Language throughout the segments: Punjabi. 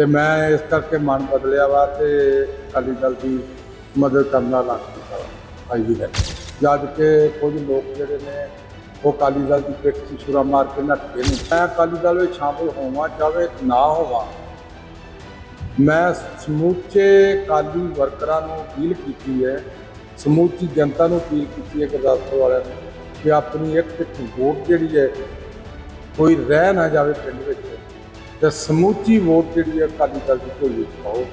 ਤੇ ਮੈਂ ਇਸ ਕਰਕੇ ਮਨ ਬਦਲਿਆ ਵਾ ਤੇ ਅਕਾਲੀ ਦਲ ਦੀ ਮਦਦ ਕਰਨ ਦਾ ਲੱਗ ਕੀਤਾ ਵਾ ਅੱਜ ਦੀ ਦਿਨ ਜਦ ਕਿ ਕੁਝ ਲੋਕ ਜਿਹੜੇ ਨੇ, ਉਹ ਅਕਾਲੀ ਦਲ ਦੀ ਪਿੱਠ 'ਚ ਛੁਰਾ ਮਾਰ ਕੇ ਨੱਠ ਗਏ ਨੇ। ਮੈਂ ਅਕਾਲੀ ਦਲ ਵਿੱਚ ਸ਼ਾਮਲ ਹੋਵਾਂ ਚਾਹੇ ਨਾ ਹੋਵਾਂ, ਮੈਂ ਸਮੂਚੇ ਅਕਾਲੀ ਵਰਕਰਾਂ ਨੂੰ ਅਪੀਲ ਕੀਤੀ ਹੈ, ਸਮੂਚੀ ਜਨਤਾ ਨੂੰ ਅਪੀਲ ਕੀਤੀ ਹੈ ਗੁਰਦਾਸਪੁਰ ਵਾਲਿਆਂ ਨੂੰ ਕਿ ਆਪਣੀ ਇੱਕ ਇੱਕ ਵੋਟ ਜਿਹੜੀ ਹੈ, ਕੋਈ ਰਹਿ ਨਾ ਜਾਵੇ ਪਿੰਡ ਵਿੱਚ। ਤੇ ਸਮੂਚੀ ਵੋਟ ਜਿਹੜੀ ਹੈ ਅਕਾਲੀ ਦਲ ਦੀ ਝੋਲੀ ਵਿੱਚ ਪਾਓ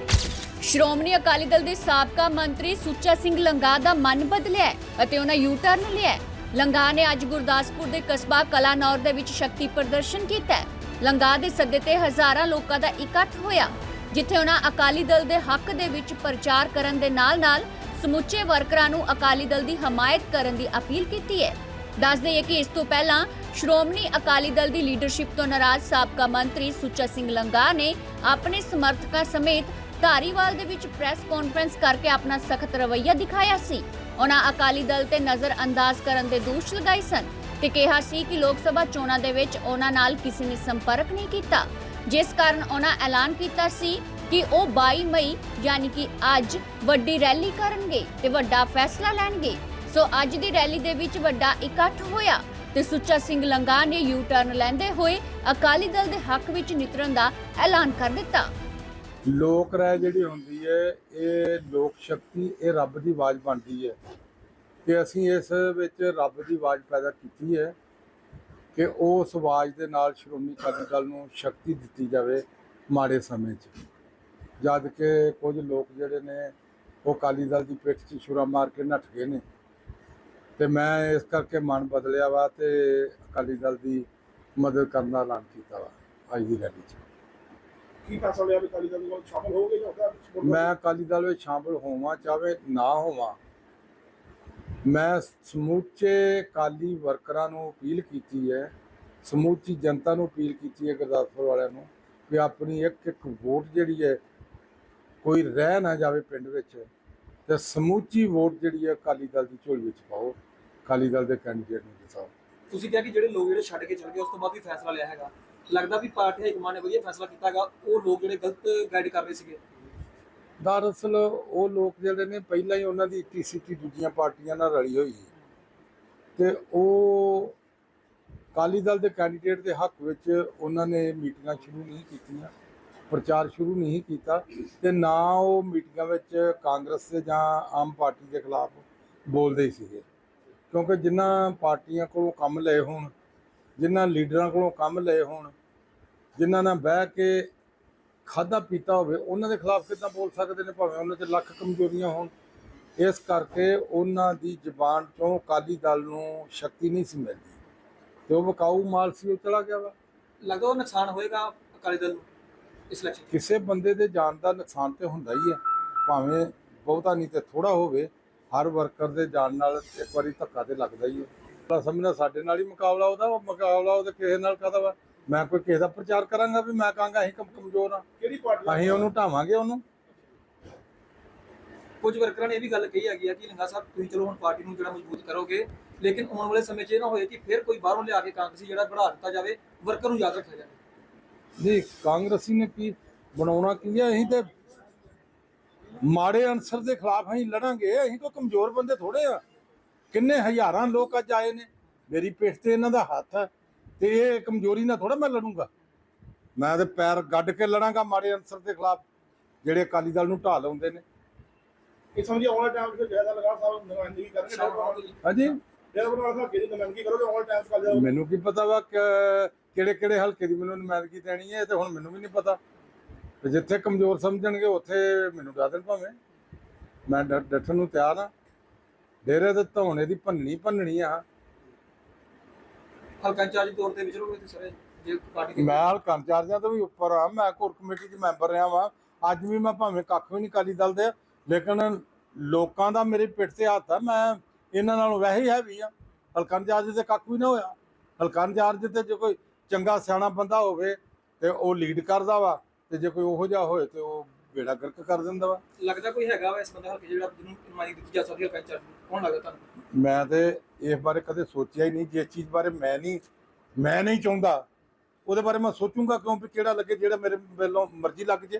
ਸ਼੍ਰੋਮਣੀ ਅਕਾਲੀ ਦਲ ਦੇ ਸਾਬਕਾ ਮੰਤਰੀ ਸੁੱਚਾ ਸਿੰਘ ਲੰਗਾ ਦਾ ਮਨ ਬਦਲਿਆ ਹੈ ਅਤੇ ਉਹਨਾਂ ਯੂ ਟਰਨ ਲਿਆ ਹੈ। ਲੰਗਾ ਨੇ ਅੱਜ ਗੁਰਦਾਸਪੁਰ ਦੇ ਕਸਬਾ ਕਲਾਨੌਰ ਦੇ ਵਿੱਚ ਸ਼ਕਤੀ ਪ੍ਰਦਰਸ਼ਨ ਕੀਤਾ ਹੈ। ਲੰਗਾ ਦੇ ਸੱਦੇ ਤੇ ਹਜ਼ਾਰਾਂ ਲੋਕਾਂ ਦਾ ਇਕੱਠ ਹੋਇਆ, ਜਿੱਥੇ ਉਹਨਾਂ ਅਕਾਲੀ ਦਲ ਦੇ ਹੱਕ ਦੇ ਵਿੱਚ ਪ੍ਰਚਾਰ ਕਰਨ ਦੇ ਨਾਲ-ਨਾਲ ਸਮੁੱਚੇ ਵਰਕਰਾਂ ਨੂੰ ਅਕਾਲੀ ਦਲ ਦੀ ਹਮਾਇਤ ਕਰਨ ਦੀ ਅਪੀਲ ਕੀਤੀ ਹੈ ਦੱਸ ਦਈਏ ਕਿ ਇਸ ਤੋਂ ਪਹਿਲਾਂ ਸ਼੍ਰੋਮਣੀ ਅਕਾਲੀ ਦਲ ਦੀ ਲੀਡਰਸ਼ਿਪ ਤੋਂ ਨਾਰਾਜ਼ ਸਾਬਕਾ ਮੰਤਰੀ ਸੁੱਚਾ ਸਿੰਘ ਲੰਗਾ ਨੇ ਆਪਣੇ ਸਮਰਥਕਾਂ ਸਮੇਤ ਧਾਰੀਵਾਲ ਦੇ ਵਿੱਚ ਪ੍ਰੈਸ ਕਾਨਫਰੰਸ ਕਰਕੇ ਆਪਣਾ ਸਖਤ ਰਵੱਈਆ ਦਿਖਾਇਆ ਸੀ। ਉਹਨਾਂ ਅਕਾਲੀ ਦਲ ਤੇ ਨਜ਼ਰ ਅੰਦਾਜ਼ ਕਰਨ ਦੇ ਦੋਸ਼ ਲਗਾਏ ਸਨ ਤੇ ਕਿਹਾ ਸੀ ਕਿ ਲੋਕ ਸਭਾ ਚੋਣਾਂ ਦੇ ਵਿੱਚ ਉਹਨਾਂ ਨਾਲ ਕਿਸੇ ਨੇ ਸੰਪਰਕ ਨਹੀਂ ਕੀਤਾ। ਜਿਸ ਕਾਰਨ ਉਹਨਾਂ ਐਲਾਨ ਕੀਤਾ ਸੀ ਕਿ ਉਹ 22 ਮਈ, ਯਾਨੀ ਕਿ ਅੱਜ ਵੱਡੀ ਰੈਲੀ ਕਰਨਗੇ ਤੇ ਵੱਡਾ ਫੈਸਲਾ ਲੈਣਗੇ। ਸੋ ਅੱਜ ਦੀ ਰੈਲੀ ਦੇ ਵਿੱਚ ਵੱਡਾ ਇਕੱਠ ਹੋਇਆ। ਤੇ ਸੁੱਚਾ ਸਿੰਘ ਲੰਗਾ ਨੇ ਯੂ ਟਰਨ ਲੈਂਦੇ ਹੋਏ ਅਕਾਲੀ ਦਲ ਦੇ ਹੱਕ ਵਿੱਚ ਨਿਤਰਨ ਦਾ ਐਲਾਨ ਕਰ ਦਿੱਤਾ। ਲੋਕ ਰਾਏ ਜਿਹੜੀ ਹੁੰਦੀ ਹੈ, ਇਹ ਲੋਕ ਸ਼ਕਤੀ, ਇਹ ਰੱਬ ਦੀ ਆਵਾਜ਼ ਬਣਦੀ ਹੈ ਕਿ ਅਸੀਂ ਇਸ ਵਿੱਚ ਰੱਬ ਦੀ ਆਵਾਜ਼ ਪੈਦਾ ਕੀਤੀ ਹੈ ਕਿ ਉਸ ਆਵਾਜ਼ ਦੇ ਨਾਲ ਸ਼੍ਰੋਮਣੀ ਅਕਾਲੀ ਦਲ ਨੂੰ ਸ਼ਕਤੀ ਦਿੱਤੀ ਜਾਵੇ ਮਾੜੇ ਸਮੇਂ 'ਚ। ਜਦ ਕਿ ਕੁਝ ਲੋਕ ਜਿਹੜੇ ਨੇ, ਉਹ ਅਕਾਲੀ ਦਲ ਦੀ ਪਿੱਠ 'ਚ ਛੁਰਾ ਮਾਰ ਕੇ ਨੱਠ ਗਏ ਨੇ। ਤੇ ਮੈਂ ਇਸ ਕਰਕੇ ਮਨ ਬਦਲਿਆ ਵਾ ਤੇ ਅਕਾਲੀ ਦਲ ਦੀ ਮਦਦ ਕਰਨ ਦਾ ਐਲਾਨ ਕੀਤਾ ਵਾ ਅੱਜ ਦੀ ਰੈਲੀ 'ਚ। ਕੀ ਫੈਸਲਾ ਲਿਆ ਵੀ ਅਕਾਲੀ ਦਲ ਨਾਲ ਸ਼ਾਮਲ ਹੋਗੇ ਜਾਂ ਉਹਦਾ support ਮੈਂ ਅਕਾਲੀ ਦਲ ਵਿੱਚ ਸ਼ਾਮਲ ਹੋਵਾਂ ਚਾਹੇ ਨਾ ਹੋਵਾਂ ਮੈਂ ਸਮੂਚੇ ਅਕਾਲੀ ਵਰਕਰਾਂ ਨੂੰ ਅਪੀਲ ਕੀਤੀ ਹੈ ਸਮੂਚੀ ਜਨਤਾ ਨੂੰ ਅਪੀਲ ਕੀਤੀ ਹੈ ਗੁਰਦਾਸਪੁਰ ਵਾਲਿਆਂ ਨੂੰ ਕਿ ਆਪਣੀ ਇੱਕ ਇੱਕ ਵੋਟ ਜਿਹੜੀ ਹੈ ਕੋਈ ਰਹਿ ਨਾ ਜਾਵੇ ਪਿੰਡ ਵਿੱਚ ਤੇ ਸਮੂਚੀ ਵੋਟ ਜਿਹੜੀ ਹੈ ਅਕਾਲੀ ਦਲ ਦੀ ਝੋਲੀ ਵਿੱਚ ਪਾਓ। ਅਕਾਲੀ ਦਲ ਦੇ ਕੈਂਡੀਡੇਟ ਨੂੰ ਜਿਤਾਓ ਤੁਸੀਂ ਕਿਹਾ ਕਿ ਜਿਹੜੇ ਲੋਕ ਜਿਹੜੇ ਛੱਡ ਕੇ ਚਲੇ ਗਏ ਉਸ ਤੋਂ ਬਾਅਦ ਵੀ ਫੈਸਲਾ ਲਿਆ ਹੈਗਾ। ਲੱਗਦਾ ਵੀ ਪਾਰਟੀ ਹਾਈਕਮਾਂਡ ਨੇ ਵਧੀਆ ਫੈਸਲਾ ਕੀਤਾ ਹੈਗਾ। ਉਹ ਲੋਕ ਜਿਹੜੇ ਗਲਤ ਗਾਈਡ ਕਰ ਰਹੇ ਸੀਗੇ। ਦਰਅਸਲ ਉਹ ਲੋਕ ਜਿਹੜੇ ਨੇ ਪਹਿਲਾਂ ਹੀ ਉਹਨਾਂ ਦੀ ਟੀਸੀਟੀ ਦੂਜੀਆਂ ਪਾਰਟੀਆਂ ਨਾਲ ਰਲੀ ਹੋਈ ਹੈ ਤੇ ਉਹ ਅਕਾਲੀ ਦਲ ਦੇ ਕੈਂਡੀਡੇਟ ਦੇ ਹੱਕ ਵਿੱਚ ਉਹਨਾਂ ਨੇ ਮੀਟਿੰਗਾਂ ਸ਼ੁਰੂ ਨਹੀਂ ਕੀਤੀਆਂ ਪ੍ਰਚਾਰ ਸ਼ੁਰੂ ਨਹੀਂ ਕੀਤਾ। ਤੇ ਨਾ ਉਹ ਮੀਟਿੰਗਾਂ ਵਿੱਚ ਕਾਂਗਰਸ ਦੇ ਜਾਂ ਆਮ ਪਾਰਟੀ ਦੇ ਖਿਲਾਫ ਬੋਲਦੇ ਸੀਗੇ। ਕਿਉਂਕਿ ਜਿਨ੍ਹਾਂ ਪਾਰਟੀਆਂ ਕੋਲੋਂ ਕੰਮ ਲਏ ਹੋਣ ਜਿਨ੍ਹਾਂ ਲੀਡਰਾਂ ਕੋਲੋਂ ਕੰਮ ਲਏ ਹੋਣ ਜਿਨ੍ਹਾਂ ਨਾਲ ਬਹਿ ਕੇ ਖਾਦਾ ਪੀਤਾ ਹੋਵੇ ਉਹਨਾਂ ਦੇ ਖਿਲਾਫ ਕਿੱਦਾਂ ਬੋਲ ਸਕਦੇ ਨੇ ਭਾਵੇਂ ਉਹਨਾਂ 'ਚ ਲੱਖ ਕਮਜ਼ੋਰੀਆਂ ਹੋਣ। ਇਸ ਕਰਕੇ ਉਹਨਾਂ ਦੀ ਜ਼ੁਬਾਨ ਚੋਂ ਅਕਾਲੀ ਦਲ ਨੂੰ ਸ਼ਕਤੀ ਨਹੀਂ ਸੀ ਮਿਲਦੀ। ਤੇ ਉਹ ਵਿਕਾਊ ਮਾਲ ਸੀ ਉਹ ਚਲਾ ਗਿਆ ਵਾ। ਲੱਗਦਾ ਉਹ ਨੁਕਸਾਨ ਹੋਏਗਾ ਅਕਾਲੀ ਦਲ ਨੂੰ ਇਸ ਇਲੈਕਸ਼ਨ ਕਿਸੇ ਕਿਸੇ ਬੰਦੇ ਦੇ ਜਾਨ ਦਾ ਨੁਕਸਾਨ ਤੇ ਹੁੰਦਾ ਹੀ ਹੈ। ਭਾਵੇਂ ਬਹੁਤਾ ਨਹੀਂ ਤੇ ਥੋੜਾ ਹੋਵੇ ਹਰ ਵਰਕਰ ਦੇ ਜਾਨ ਨਾਲ ਇੱਕ ਵਾਰੀ ਧੱਕਾ ਤੇ ਲੱਗਦਾ ਹੀ ਹੈ। ਤਾਂ ਸਮਝਣਾ ਸਾਡੇ ਨਾਲ ਹੀ ਮੁਕਾਬਲਾ ਉਹਦਾ ਉਹ ਮੁਕਾਬਲਾ ਉਹਦੇ ਕਿਸੇ ਨਾਲ ਕਾਹਦਾ ਵਾ? ਮੈਂ ਕੋਈ ਕਿਸੇ ਦਾ ਪ੍ਰਚਾਰ ਕਰਾਂਗਾ ਵੀ ਮੈਂ ਕਹਾਂਗਾ ਅਸੀਂ ਕਮ ਕਮਜ਼ੋਰ ਆ। ਕਿਹੜੀ ਪਾਰਟੀ ਅਸੀਂ ਉਹਨੂੰ ਢਾਵਾਂਗੇ ਉਹਨੂੰ। ਕੁਝ ਵਰਕਰਾਂ ਨੇ ਇਹ ਵੀ ਗੱਲ ਕਹੀ ਹੈਗੀ ਆ ਕਿ ਲੰਗਾ ਸਾਹਿਬ ਤੁਸੀਂ ਚਲੋ ਹੁਣ ਪਾਰਟੀ ਨੂੰ ਜਿਹੜਾ ਮਜ਼ਬੂਤ ਕਰੋਗੇ ਲੇਕਿਨ ਆਉਣ ਵਾਲੇ ਸਮੇਂ 'ਚ ਇਹ ਨਾ ਹੋਏ ਕਿ ਫਿਰ ਕੋਈ ਬਾਹਰੋਂ ਲਿਆ ਕੇ ਕਾਂਗਰਸੀ ਜਿਹੜਾ ਬਣਾ ਦਿੱਤਾ ਜਾਵੇ ਵਰਕਰ ਨੂੰ ਯਾਦ ਰੱਖਿਆ ਜਾਵੇ। ਨਹੀਂ ਕਾਂਗਰਸੀ ਨੇ ਕੀ ਬਣਾਉਣਾ ਕੀ ਹੈ ਅਸੀਂ ਤੇ ਮਾੜੇ ਅਨਸਰ ਦੇ ਖਿਲਾਫ ਅਸੀਂ ਲੜਾਂਗੇ ਅਸੀਂ ਕੋਈ ਕਮਜ਼ੋਰ ਬੰਦੇ ਥੋੜੇ ਆ। ਕਿੰਨੇ ਹਜ਼ਾਰਾਂ ਲੋਕ ਅੱਜ ਆਏ ਨੇ ਮੇਰੀ ਪਿੱਠ ਤੇ ਇਹਨਾਂ ਦਾ ਹੱਥ ਹੈ ਤੇ ਇਹ ਕਮਜ਼ੋਰੀ ਨਾਲ ਥੋੜਾ ਮੈਂ ਲੜੂੰਗਾ। ਮੈਂ ਤੇ ਪੈਰ ਗੱਡ ਕੇ ਲੜਾਂਗਾ ਮਾੜੇ ਅਨਸਰ ਦੇ ਖਿਲਾਫ ਜਿਹੜੇ ਅਕਾਲੀ ਦਲ ਨੂੰ ਢਾਹ ਲਾਉਂਦੇ ਨੇ। ਇਹ ਸਮਝੀ ਆਉਣ ਟਾਈਮ 'ਚ ਜ਼ਿਆਦਾ ਲਗਾ ਸਾਹਿਬ ਨੁਮਾਇੰਦਗੀ ਕਰਨਗੇ ਹਾਂਜੀ। ਜਿਹੜਾ ਬਣਾ ਸਾਹਿਬ ਕਿਹਦੀ ਨੁਮਾਇੰਦਗੀ ਕਰੋਗੇ ਆਉਣ ਟਾਈਮ ਕਰ ਮੈਨੂੰ ਕੀ ਪਤਾ ਵਾ ਕਿਹੜੇ ਕਿਹੜੇ ਹਲਕੇ ਦੀ ਮੈਨੂੰ ਨੁਮਾਇੰਦਗੀ ਦੇਣੀ ਹੈ ਇਹ ਤੇ ਹੁਣ ਮੈਨੂੰ ਵੀ ਨਹੀਂ ਪਤਾ। ਤੇ ਜਿੱਥੇ ਕਮਜ਼ੋਰ ਸਮਝਣਗੇ ਉੱਥੇ ਮੈਨੂੰ ਡਾ ਦੇਣ ਭਾਵੇਂ। ਮੈਂ ਡੱਠਣ ਨੂੰ ਤਿਆਰ ਆ ਡੇਰੇ ਦੇ ਧੌਣੇ ਦੀ ਭੰਨਣੀ ਭੰਨਣੀ ਆ। ਹਲਕਾ ਇੰਚਾਰਜ ਤੌਰ ਤੇ ਵਿਚਰੋਗੇ ਤੁਸੀਂ ਸਾਰੇ ਜੇ ਪਾਰਟੀ ਦੇ ਮੈਂ ਹਲਕਾ ਇੰਚਾਰਜਾਂ ਤੋਂ ਵੀ ਉੱਪਰ ਆ। ਮੈਂ ਕੋਰ ਕਮੇਟੀ 'ਚ ਮੈਂਬਰ ਰਿਹਾ ਵਾਂ। ਅੱਜ ਵੀ ਮੈਂ ਭਾਵੇਂ ਕੱਖ ਵੀ ਨਹੀਂ ਕਾਲੀ ਦਲ ਦੇ ਲੇਕਿਨ ਲੋਕਾਂ ਦਾ ਮੇਰੇ ਪਿੱਠ ਤੇ ਹੱਥ ਆ। ਮੈਂ ਇਹਨਾਂ ਨਾਲੋਂ ਵੈਸੇ ਹੀ ਹੈਵੀ ਆ। ਹਲਕਾ ਇੰਚਾਰਜ ਤੇ ਕੱਖ ਵੀ ਨਾ ਹੋਇਆ। ਹਲਕਾ ਇੰਚਾਰਜ ਤੇ ਜੇ ਕੋਈ ਚੰਗਾ ਸਿਆਣਾ ਬੰਦਾ ਹੋਵੇ ਤੇ ਉਹ ਲੀਡ ਕਰਦਾ ਵਾ। ਤੇ ਜੇ ਕੋਈ ਉਹੋ ਜਿਹਾ ਹੋਏ ਤੇ ਉਹ ਬੇੜਾ ਗਰਕ ਕਰ ਦਿੰਦਾ ਵਾ। ਲੱਗਦਾ ਕੋਈ ਹੈਗਾ ਵਾ ਇਸ ਬੰਦਾ ਹਲਕੇ ਜਿਹੜਾ ਜਿਹਨੂੰ ਨੁਮਾਇੰਦਗੀ ਦਿੱਤੀ ਜਾ ਸਕਦੀ ਹੈ ਨੂੰ? ਕੌਣ ਲੱਗਦਾ ਤੁਹਾਨੂੰ? ਮੈਂ ਤੇ ਇਸ ਬਾਰੇ ਕਦੇ ਸੋਚਿਆ ਹੀ ਨਹੀਂ ਜਿਸ ਚੀਜ਼ ਬਾਰੇ ਮੈਂ ਨਹੀਂ ਮੈਂ ਨਹੀਂ ਚਾਹੁੰਦਾ। ਉਹਦੇ ਬਾਰੇ ਮੈਂ ਸੋਚੂੰਗਾ ਕਿਉਂ ਵੀ ਕਿਹੜਾ ਲੱਗੇ ਜਿਹੜਾ ਮੇਰੇ ਵੱਲੋਂ ਮਰਜ਼ੀ ਲੱਗ ਜੇ।